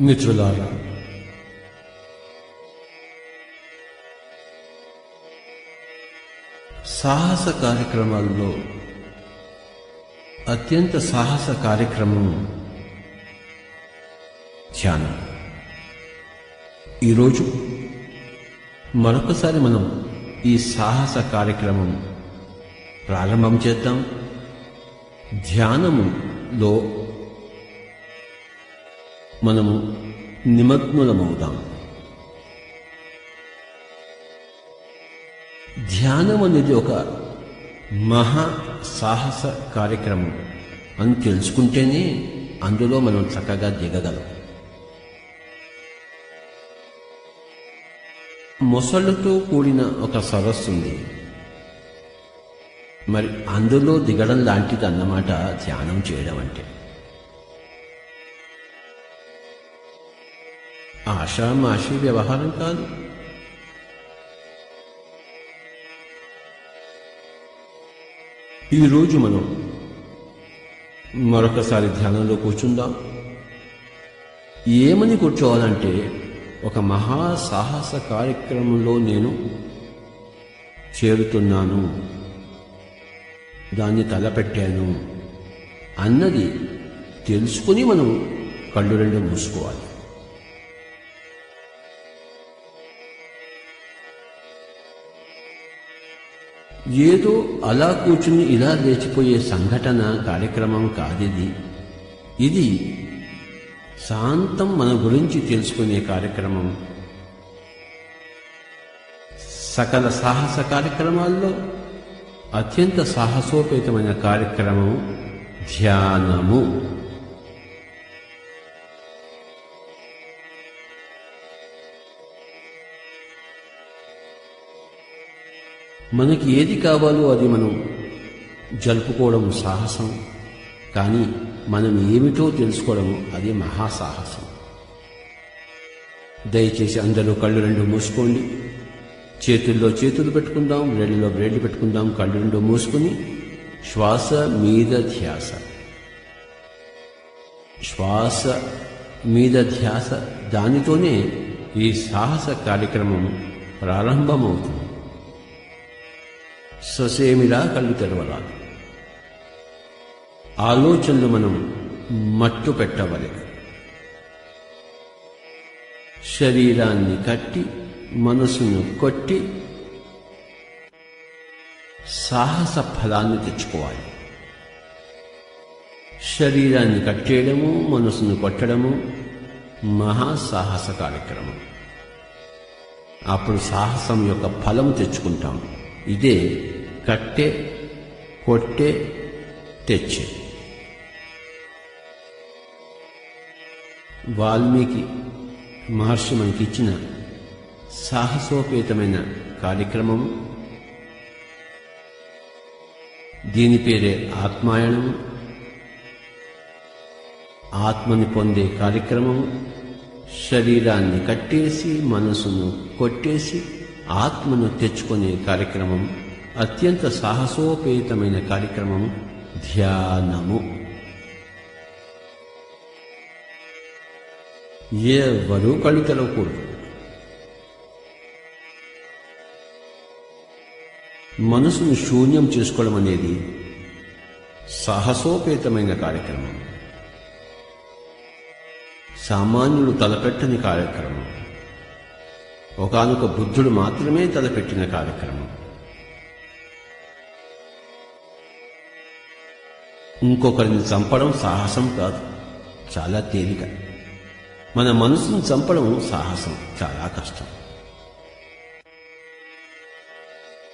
మిత్రులారా సాహస కార్యక్రమాల్లో అత్యంత సాహస కార్యక్రమం ధ్యానం. ఈరోజు మరొకసారి మనం ఈ సాహస కార్యక్రమం ప్రారంభం చేద్దాం. ధ్యానములో మనము నిమగ్నులమవుదాం. ధ్యానం అనేది ఒక మహా సాహస కార్యక్రమం అని తెలుసుకుంటేనే అందులో మనం చక్కగా దిగగలం. మొసళ్ళతో కూడిన ఒక సరస్సు ఉంది. మరి అందులో దిగడం లాంటిది అన్నమాట ధ్యానం చేయడం అంటే. ఆషామాషి వ్యవహారం కాదు. ఈరోజు మనం మరొకసారి ధ్యానంలో కూర్చుందాం. ఏమని కూర్చోవాలంటే ఒక మహా సాహస కార్యక్రమంలో నేను చేరుతున్నాను. దాన్ని తలపెట్టాను. అన్నది తెలుసుకుని మనం కళ్ళు రెండు మూసుకోవాలి. ఏదో అలా కూర్చుని ఇలా లేచిపోయే సంఘటన కార్యక్రమం కాదిది? ఇది శాంతం మన గురించి తెలుసుకునే కార్యక్రమం. సకల సాహస కార్యక్రమాల్లో అత్యంత సాహసోపేతమైన కార్యక్రమం ధ్యానము. మనకి ఏది కావాలో అది మనం జలుపుకోవడం సాహసం. కానీ మనం ఏమిటో తెలుసుకోవడం అది మహాసాహసం. దయచేసి అందరూ కళ్ళు రెండు మూసుకోండి. చేతుల్లో చేతులు పెట్టుకుందాం బ్రేడ్లో బ్రేడ్లు పెట్టుకుందాం కళ్ళు రెండు మూసుకుని శ్వాస మీద ధ్యాస. శ్వాస మీద ధ్యాస దానితోనే ఈ సాహస కార్యక్రమం ప్రారంభమవుతుంది. ససేమిరా కళ్ళు తెరవరాదు ఆలోచనలు మనం మట్టు పెట్టవలె శరీరాన్ని కట్టి మనసును కొట్టి సాహస ఫలాన్ని తెచ్చుకోవాలి. శరీరాన్ని కట్టేయడము మనసును కొట్టడము మహాసాహస కార్యక్రమం. అప్పుడు సాహసం యొక్క ఫలం తెచ్చుకుంటాము ఇదే కట్టే కొట్టే తెచ్చే. వాల్మీకి మహర్షి మనకి ఇచ్చిన సాహసోపేతమైన కార్యక్రమం దీని పేరే ఆత్మాయణం ఆత్మని పొందే కార్యక్రమం శరీరాన్ని కట్టేసి మనసును కొట్టేసి ఆత్మను తెచ్చుకునే కార్యక్రమం అత్యంత సాహసోపేతమైన కార్యక్రమం ధ్యానము. ఎవరూ కళ్ళు తెరవకూడదు. మనసును శూన్యం చేసుకోవడం అనేది సాహసోపేతమైన కార్యక్రమం. సామాన్యుడు తలపెట్టని కార్యక్రమం. ఒకనొక బుద్ధుడు మాత్రమే తలపెట్టిన కార్యక్రమం. ఇంకొకరిని చంపడం సాహసం కాదు చాలా తేలిక. మన మనసును చంపడం సాహసం చాలా కష్టం.